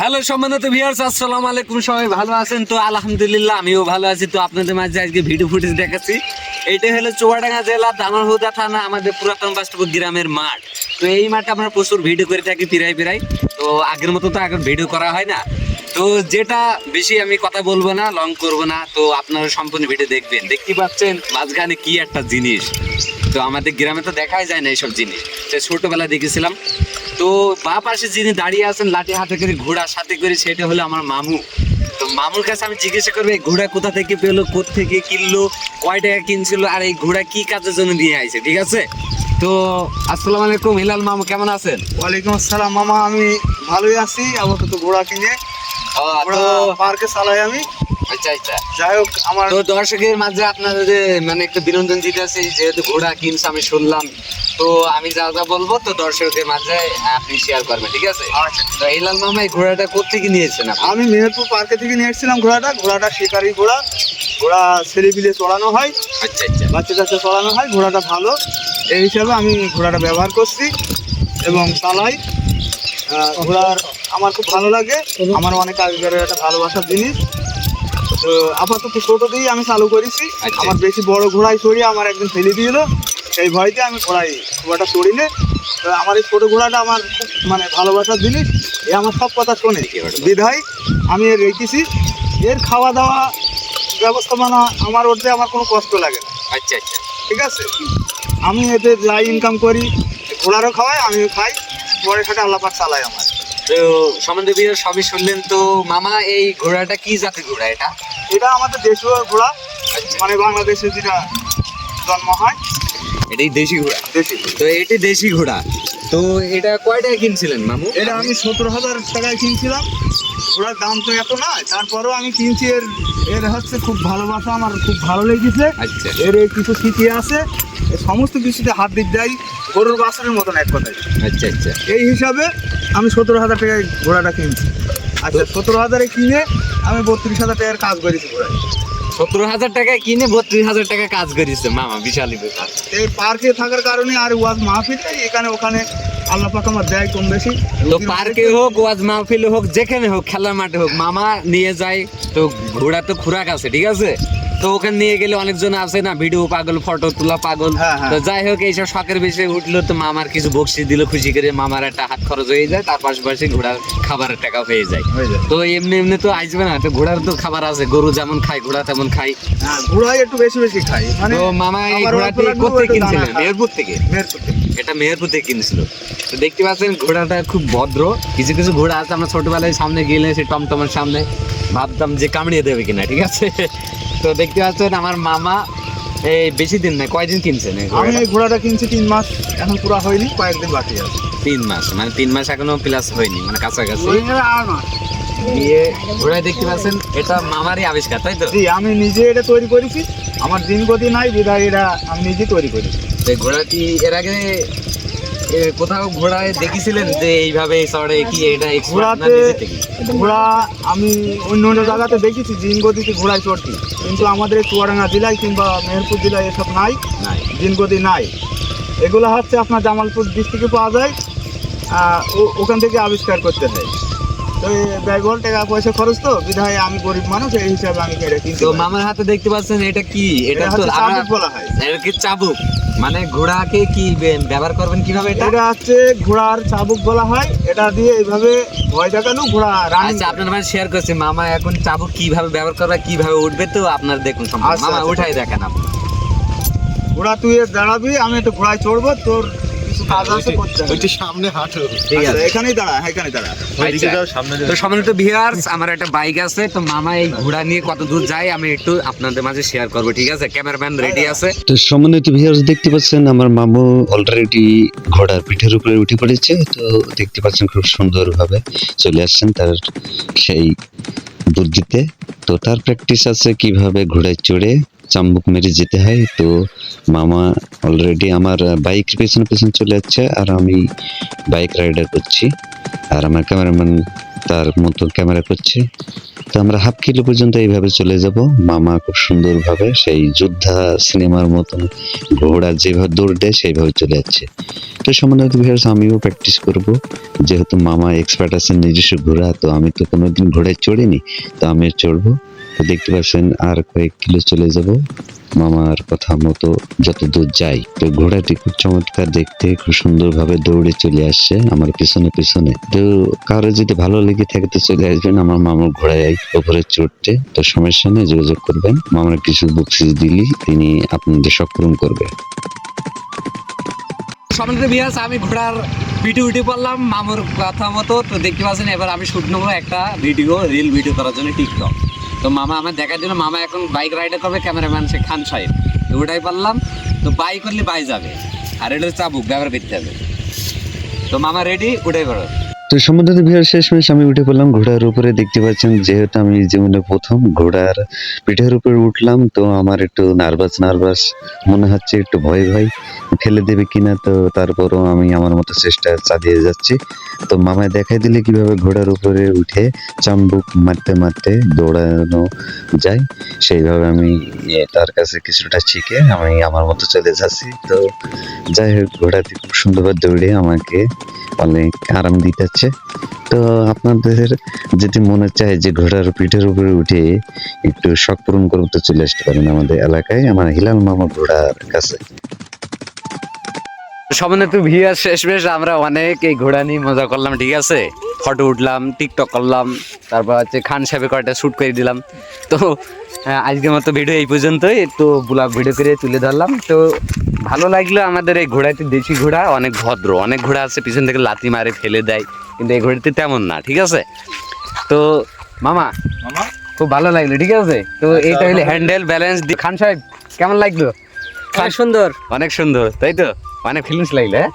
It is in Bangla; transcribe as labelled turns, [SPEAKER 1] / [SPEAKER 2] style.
[SPEAKER 1] হ্যালো সম্মানিত ভিউয়ার্স, আসসালামু আলাইকুম, সবাই ভালো আছেন? তো আলহামদুলিল্লাহ, আমিও ভালো আছি। তো আপনাদের মাঝে আজকে ভিডিও ফুটেজ দেখাচ্ছি। এটা হলো চুয়াডাঙ্গা জেলা দামারহুদা থানা, আমাদের পুরাতন বাস্তব গ্রামের মাঠ। তো এই মাঠে আমরা প্রচুর ভিডিও করে থাকি পিরাই পিরাই তো আগের মতো তো আগের ভিডিও করা হয় না। তো যেটা বেশি আমি কথা বলব না লং করব না, তো আপনারা সম্পূর্ণ ভিডিও দেখবেন। দেখতে পাচ্ছেন মাঝখানে কি একটা জিনিস। তো আমাদের গ্রামে তো দেখাই যায় না এইসব জিনিস। সে ছোটবেলায় দেখেছিলাম তো বা পাশে যিনি দাঁড়িয়ে আছেন লাঠি হাতে করে ঘোড়া সাথে করে সেটা হলো আমার মামু। তো মামুর কাছে আমি জিজ্ঞাসা করব এই ঘোড়া কোথা থেকে পেল কোথা থেকে কিনলো কয় টাকা কিনছিল আর এই ঘোড়া কি কাজের জন্য নিয়ে আইছে ঠিক আছে? তো আসসালামু আলাইকুম হিলাল মামু কেমন আছেন?
[SPEAKER 2] ওয়ালাইকুম আসসালাম মামা আমি ভালোই আছি আপাতত ঘোড়া কিনে। পার্কে চালাই আমি।
[SPEAKER 1] আচ্ছা আচ্ছা
[SPEAKER 2] যাই হোক আমার
[SPEAKER 1] তো দর্শকের মাঝে আপনাদের মানে একটু বিনোদন দিতে আছে যেহেতু ঘোড়া কিনছে আমি শুনলাম। তো আমি যা যা বলব তো দর্শকের মাঝে আপনি শেয়ার করবেন ঠিক আছে?
[SPEAKER 2] আচ্ছা,
[SPEAKER 1] তো হিলাল মামা এই ঘোড়াটা কোথেকে নিয়েছেন
[SPEAKER 2] আমি মেহেরপুর পার্কে থেকে নিয়ে এসেছিলাম ঘোড়াটা। ঘোড়াটা শিকারি ঘোড়া। ঘোড়া ছেলে বিলে চড়ানো হয়।
[SPEAKER 1] আচ্ছা আচ্ছা।
[SPEAKER 2] বাচ্চা কাচ্চা চড়ানো হয় ঘোড়াটা ভালো। এই হিসাবে আমি ঘোড়াটা ব্যবহার করছি এবং চালাই। ঘোড়ার আমার খুব ভালো লাগে। আমার অনেক আগেকার একটা ভালোবাসার জিনিস। তো আপাতত ছোট দিয়েই আমি চালু করেছি।
[SPEAKER 1] আচ্ছা।
[SPEAKER 2] আমার বেশি বড় ঘোড়ায় চড়িয়ে আমার একদিন ফেলে দিল। সেই ভয়তে আমি ঘোড়াই ঘোড়াটা চড়িলে আমার এই ছোট ঘোড়াটা আমার খুব মানে ভালোবাসার জিনিস এ আমার সব কথা শোনে। বিধায় আমি এর রেখেছি। এর খাওয়া দাওয়া ব্যবস্থাপনা আমার ওতে আমার কোনো কষ্ট লাগে না।
[SPEAKER 1] আচ্ছা আচ্ছা।
[SPEAKER 2] ঠিক আছে? আমি এতে যাই ইনকাম করি ঘোড়ারও খাওয়াই আমিও খাই। পরে সেটা আল্লাহ পাক চালাই আমার।
[SPEAKER 1] তো সম্বন্ধে বিয়ে সবই শুনলেন তো মামা এই ঘোড়াটা কি জাতের ঘোড়া এটা?
[SPEAKER 2] এটা আমাদের দেশীয় ঘোড়া। মানে বাংলাদেশে যেটা জন্ম হয়
[SPEAKER 1] এটাই দেশি ঘোড়া?
[SPEAKER 2] দেশি।
[SPEAKER 1] তো এটি দেশি ঘোড়া। তো এটা কয় টাকা কিনছিলেন মামু?
[SPEAKER 2] এটা আমি সতেরো হাজার টাকায় কিনছিলাম। ঘোড়ার দাম তো এত নয় তারপরেও আমি কিনছি। এর এর হচ্ছে খুব ভালোবাসা আমার খুব ভালো লেগেছে।
[SPEAKER 1] আচ্ছা।
[SPEAKER 2] এর কিছু স্মৃতি আছে। সমস্ত কিছুতে হাত দিক দেয় গরুর বাছরের মতন এক কথায়।
[SPEAKER 1] আচ্ছা আচ্ছা।
[SPEAKER 2] এই হিসাবে আমি সতেরো হাজার টাকায় ঘোড়াটা কিনছি। আচ্ছা সতেরো হাজারে কিনে আমি বত্রিশ হাজার টাকার কাজ করেছি ঘোড়ায়।
[SPEAKER 1] সতেরো হাজার টাকায় কিনে বত্রিশ হাজার টাকা কাজ করেছে মামা বিশালই ব্যাপার।
[SPEAKER 2] এই পার্কে থাকার কারণে আর ওয়াজ মাহফিল এখানে ওখানে আল্লাহ পাক আমার দেয় কম বেশি।
[SPEAKER 1] তো পার্কে হোক ওয়াজ মাহফিলে হোক যেখানে হোক খেলার মাঠে হোক মামা নিয়ে যায় তো ঘোড়া তো খুরাক আছে ঠিক আছে? তো ওখানে নিয়ে গেলে অনেকজন আছে না? ভিডিও পাগল ফটো তোলা পাগল।
[SPEAKER 2] হ্যাঁ, হ্যাঁ।
[SPEAKER 1] তো যাই হোক এইসব শখের বিষয়ে উঠল তো মামার কিছু বকশিস দিল খুশি করে মামার একটা হাত খরচ হয়ে যায় তার পাশাপাশি ঘোড়ার খাবারের টাকা হয়ে যায়। তো এমনি এমনি তো আসবে না তো ঘোড়ার তো খাবার আছে গরু যেমন খায় ঘোড়া তেমন খায়।
[SPEAKER 2] হ্যাঁ ঘোড়াই একটু বেশি বেশি খাই মানে
[SPEAKER 1] তো মামা এই ঘোড়াটি কোথায় কিনছিলেন? মেহেরপুর থেকে?
[SPEAKER 2] মেহেরপুর থেকে।
[SPEAKER 1] এটা মেহেরপুর থেকে কিনছিল। তো দেখতে পাচ্ছেন ঘোড়াটা খুব ভদ্র। কিছু কিছু ঘোড়া আছে আমরা ছোটবেলায় সামনে গেলে সে টমটমের সামনে ভাবতাম যে কামড়িয়ে দেবে কিনা ঠিক আছে? তো দেখতে পাচ্ছেন আমার মামা এই বেশি দিন না কয়দিন কিনছেন
[SPEAKER 2] আমি? এই ঘোড়াটা কিনছি তিন মাস এখন পুরো হয়নি কয়েকদিন বাকি আছে।
[SPEAKER 1] তিন মাস মানে তিন মাস এখনও প্লাস হয়নি মানে কাছাকাছি। দিয়ে ঘোড়া দেখতে পাচ্ছেন এটা মামারই আবিষ্কার তাই তো?
[SPEAKER 2] জি আমি নিজে এটা তৈরি করেছি আমার দিন গতি নাই বিধায় এটা আমি নিজে তৈরি করেছি।
[SPEAKER 1] ঘোড়াটি এর আগে কোথাও ঘোড়ায় দেখেছিলেন যে এইভাবে চড়ে কি এটা
[SPEAKER 2] ঘোড়াতে ঘোড়া আমি অন্য অন্য জায়গাতে দেখেছি দিন গতিতে ঘোড়ায় চড়তি। কিন্তু আমাদের চুয়াডাঙ্গা জেলায় কিংবা মেহেরপুর জেলায় এসব নাই
[SPEAKER 1] নাই।
[SPEAKER 2] দিন গতি নাই। এগুলো হচ্ছে আপনার জামালপুর ডিস্ট্রিক্টে পাওয়া যায় ওখান থেকে আবিষ্কার করতে হয়। তো ব্যয়বহুল টাকা পয়সা খরচ তো বিধায় আমি গরিব মানুষ এই হিসাবে আমি এটা কিনতে
[SPEAKER 1] মামার হাতে দেখতে পাচ্ছেন এটা কি? এটা তো
[SPEAKER 2] চাবুক বলা হয়।
[SPEAKER 1] এটা কি চাবুক। মানে ঘোড়াকে কি ব্যবহার করবেন কীভাবে এটা
[SPEAKER 2] এটা হচ্ছে ঘোড়ার চাবুক বলা হয় এটা দিয়ে এইভাবে ভয় দেখানো ঘোড়া
[SPEAKER 1] আচ্ছা আপনার মানে শেয়ার করছে মামা এখন চাবুক কীভাবে ব্যবহার করবে কীভাবে উঠবে তো আপনার দেখুন।
[SPEAKER 2] আচ্ছা,
[SPEAKER 1] মামা
[SPEAKER 2] আচ্ছা।
[SPEAKER 1] উঠাই দেখেন আপনি
[SPEAKER 2] ঘোড়া তুই দাঁড়াবি আমি একটু ঘোড়ায় চড়বো তোর
[SPEAKER 3] সামনে হাঁটো
[SPEAKER 1] ঠিক
[SPEAKER 2] আচ্ছা,
[SPEAKER 1] আছে।
[SPEAKER 2] এখানেই দাঁড়া এখানেই দাঁড়া।
[SPEAKER 3] ওইদিকে
[SPEAKER 1] আচ্ছা। তো সম্মানিত ভিউয়ার্স আমার একটা বাইক আছে তো মামা এই ঘোড়া নিয়ে কত দূর যায় আমি একটু আপনাদের মাঝে শেয়ার করব ঠিক আছে? ক্যামেরাম্যান রেডি আছে?
[SPEAKER 4] তো সম্মানিত ভিউয়ার্স দেখতে পাচ্ছেন আমার মামু অলরেডি ঘোড়ার পিঠের উপরে উঠে পড়েছে তো দেখতে পাচ্ছেন খুব সুন্দরভাবে চলে আসছেন তার সেই বুদ্ধিতে। তো তার প্র্যাকটিস আছে কীভাবে ঘোড়ায় চড়ে চাম্বুক মেরে যেতে হয়। তো মামা অলরেডি আমার বাইকের পেছনে পেছনে চলে যাচ্ছে আর আমি বাইক রাইডার করছি। আর আমার ক্যামেরাম্যান তার মতো ক্যামেরা করছে। তো আমরা হাফ কিলো পর্যন্ত এইভাবে চলে যাব। মামা খুব সুন্দরভাবে সেই যোদ্ধা সিনেমার মতন ঘোড়া যেভাবে দৌড় দেয় সেইভাবে চলে যাচ্ছে। তো সম্মানিত ভিউয়ার্স আমিও প্র্যাকটিস করব। যেহেতু মামা এক্সপার্ট আছেন নিজস্ব ঘোড়া, তো আমি তো কোনোদিন ঘোড়ায় চড়িনি, তো আমিও চড়বো। তো দেখতে পাচ্ছেন আর কয়েক কিলো চলে যাব। মামার কথা মতো যত দূর যাই। তো ঘোড়াটি খুব চমৎকার দেখতে, খুব সুন্দরভাবে দৌড়ে চলে আসছে আমার পিছনে পিছনে। তো কারও যদি ভালো লেগে থাকে তো চলে আসবেন আমার মামার ঘোড়ায় উপরে চড়তে। তো সমস্যা নেই, যোগাযোগ করবেন। মামার কিছু বকশিস দিলি, তিনি আপনাদের পূরণ করবে।
[SPEAKER 1] বিয়াস আমি ঘোড়ার ভিডিও উঠে পড়লাম। মামুর কথা মতো তো দেখতে পাচ্ছেন, এবার আমি শুট নেব একটা ভিডিও রিল ভিডিও করার জন্য টিকটক তো মামা আমার দেখার জন্য মামা এখন বাইক রাইডার করবে ক্যামেরাম্যান সে খান সাহেব। তো ওটাই পারলাম তো বাই করলে বাই যাবে, আর এটা চাবুক, ব্যবহার করতে হবে। তো মামা রেডি ওটাই করো
[SPEAKER 4] তো সম্বন্ধিত ভিড় শেষমেশ আমি উঠে পড়লাম, ঘোড়ার উপরে দেখতে পাচ্ছেন যেহেতু আমি জীবনে প্রথম ঘোড়ার পিঠের উপরে উঠলাম, তো আমার একটু নার্ভাস নার্ভাস মনে হচ্ছে, একটু ভয় ভয়। ফেলে দেবে কিনা তো তারপরও আমি আমার মতো চেষ্টা চালিয়ে যাচ্ছি। তো মামায় দেখাই দিলে কীভাবে ঘোড়ার উপরে উঠে চাম্বুক মারতে মারতে দৌড়ানো যায়, সেইভাবে আমি তার কাছে কিছুটা শিখে আমি আমার মতো চলে যাচ্ছি। তো যাই হোক, ঘোড়াটি খুব সুন্দরভাবে দৌড়ে আমাকে অনেক আরাম দিতেছে। তো আপনাদের যদি মনে চায় যে ঘোড়ার পিঠের উপরে উঠে একটু শখ পূরণ করতে চলে আসতে পারেন আমাদের এলাকায়, আমার হিলাল মামা ঘোড়ার কাছে।
[SPEAKER 1] সম্বন্ধিত ভিয়ার শেষ বেশ আমরা অনেক এই ঘোড়া নিয়ে মজা করলাম ঠিক আছে? ফটো উঠলাম টিকটক করলাম তারপর হচ্ছে খান সাহেবের কয়েকটা শ্যুট করে দিলাম। তো হ্যাঁ, আজকের মতো ভিডিও এই পর্যন্তই একটু ব্লগ ভিডিও করে তুলে ধরলাম। তো ভালো লাগল আমাদের এই ঘোড়াতে দেশি ঘোড়া অনেক ভদ্র অনেক ঘোড়া আছে পিছন থেকে লাথি মারে ফেলে দেয় কিন্তু এই ঘোড়াতে তেমন না ঠিক আছে? তো মামা
[SPEAKER 2] মামা?
[SPEAKER 1] খুব ভালো লাগল ঠিক আছে? তো এইটা হলে হ্যান্ডেল ব্যালেন্স খান সাহেব কেমন লাগল?
[SPEAKER 3] অনেক সুন্দর।
[SPEAKER 1] অনেক সুন্দর তাই তো? অনেক ফিলিংস লাগল হ্যাঁ